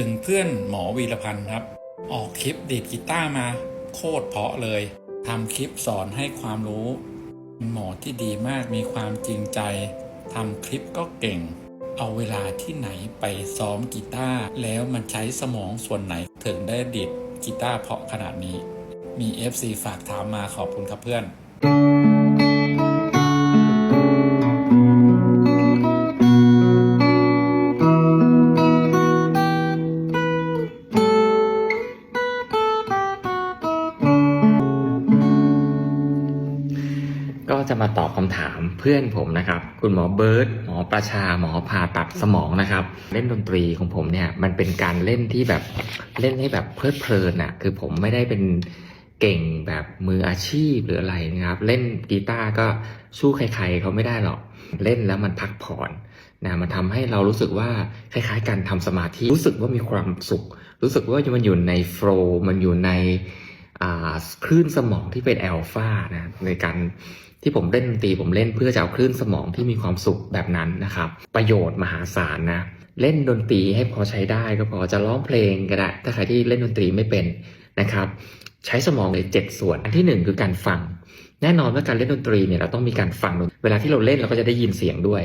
ถึงเพื่อนหมอวีรพันธ์ครับ ออกคลิปดีดกีตาร์มา โคตรเพาะเลยทำคลิปสอนให้ความรู้เป็นหมอที่ดีมากมีความจริงใจทำคลิปก็เก่ง เอาเวลาที่ไหนไปซ้อมกีตาร์แล้วมันใช้สมองส่วนไหนถึงได้ดีดกีตาร์เพาะขนาดนี้ มี FC ฝากถามมาขอบคุณครับเพื่อน ก็จะมาตอบคำถามเพื่อนผมนะครับ คุณหมอเบิร์ตหมอประชาหมอผ่าตัดสมองนะครับ เล่นดนตรีของผมเนี่ยมันเป็นการเล่นที่แบบเล่นให้แบบเพลิดเพลินอะคือผมไม่ได้เป็นเก่งแบบมืออาชีพหรืออะไรนะครับ เล่นกีตาร์ก็สู้ใครๆเขาไม่ได้หรอกเล่นแล้วมันพักผ่อนนะมันทำให้เรารู้สึกว่าคล้ายๆ การทำสมาธิรู้สึกว่ามีความสุข รู้สึกว่ามันอยู่ในโฟล์มันอยู่ใน คลื่นสมองที่เป็นแอลฟานะในการที่ผมเล่นดนตรีผมเล่นเพื่อจะเอาคลื่นสมองที่มีความสุขแบบนั้นนะครับ ประโยชน์มหาศาลนะเล่นดนตรีให้พอใช้ได้ก็พอจะร้องเพลงก็ได้ถ้าใครที่เล่นดนตรีไม่เป็นนะครับ ใช้สมองในเจ็ดส่วน อันที่หนึ่งคือการฟัง แน่นอนว่าการเล่นดนตรีเนี่ยเราต้องมีการฟังเวลาที่เราเล่นเราก็จะได้ยินเสียงด้วย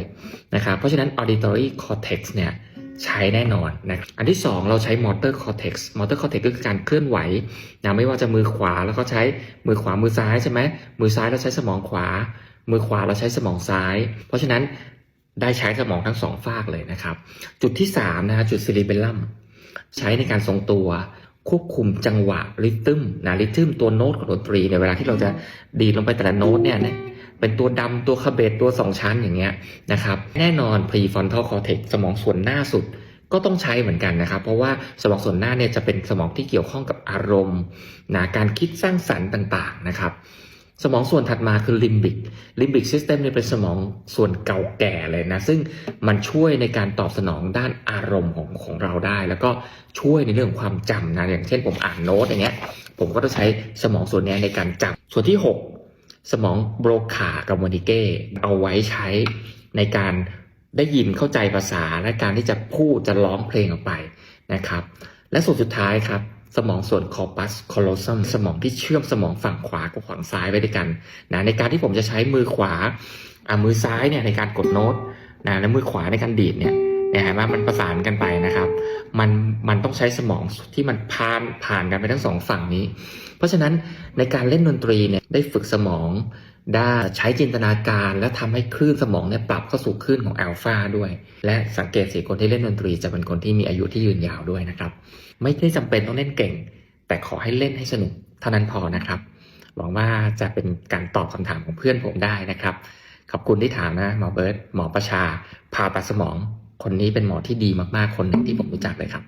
นะครับเพราะฉะนั้น auditory cortex เนี่ย ใช้แน่นอนนะอันที่สองเราใช้ motor cortex motor cortex ก็คือการเคลื่อนไหวนะไม่ว่าจะมือขวาแล้วก็ใช้มือขวามือซ้ายใช่ไหมมือซ้ายเราใช้สมองขวา มือขวาเราใช้สมองซ้าย เพราะฉะนั้นได้ใช้สมองทั้งสองฝากเลยนะครับ จุดที่สามนะฮะจุดซิลิเบลลัมใช้ในการทรงตัวควบคุมจังหวะริทึมนะริทึมตัวโน้ตของดนตรีในเวลาที่เราจะดีดลงไปแต่ละโน้ตเนี่ยนะ เป็นตัวดำตัวคาเบตตัวสองชั้นอย่างเงี้ยนะครับแน่นอน prefrontal cortex สมองส่วนหน้าสุดก็ต้องใช้เหมือนกันนะครับ เพราะว่าสมองส่วนหน้าเนี่ยจะเป็นสมองที่เกี่ยวข้องกับอารมณ์นะการคิดสร้างสรรค์ต่างๆนะครับสมองส่วนถัดมาคือลิมบิก ลิมบิกซิสเต็มเนี่ยเป็นสมองส่วนเก่าแก่เลยนะ ซึ่งมันช่วยในการตอบสนองด้านอารมณ์ของของเราได้ แล้วก็ช่วยในเรื่องความจำนะ อย่างเช่นผมอ่านโน้ตอย่างเงี้ย ผมก็ต้องใช้สมองส่วนนี้ในการจำส่วนที่ 6 สมองโบรคากับมอนิเก้เอาไว้ใช้ในการได้ยินเข้าใจภาษาและการที่จะพูดจะร้องเพลงออกไปนะครับ และส่วนสุดท้ายครับสมองส่วนคอปัสคอโลซัมสมองที่เชื่อมสมองฝั่งขวากับฝั่งซ้ายไว้ด้วยกันนะในการที่ผมจะใช้มือขวาอ่ามือซ้ายเนี่ยในการกดโน้ตนะและมือขวาในการดีดเนี่ย เนี่ยเห็นไหมมันประสานกันไปนะครับ มันมันต้องใช้สมองที่มันผ่านผ่านกันไปทั้งสองฝั่งนี้ เพราะฉะนั้นในการเล่นดนตรีเนี่ยได้ฝึกสมอง ได้ใช้จินตนาการและทำให้คลื่นสมองเนี่ยปรับเข้าสู่คลื่นของอัลฟาด้วย และสังเกตสิคนที่เล่นดนตรีจะเป็นคนที่มีอายุที่ยืนยาวด้วยนะครับ ไม่ได้จำเป็นต้องเล่นเก่ง แต่ขอให้เล่นให้สนุกเท่านั้นพอนะครับ หวังว่าจะเป็นการตอบคำถามของเพื่อนผมได้นะครับ ขอบคุณที่ถามนะหมอเบิร์ตหมอประชาผ่าตัดสมอง คนนี้เป็นหมอที่ดีมากๆ คนหนึ่งที่ผมรู้จักเลยครับ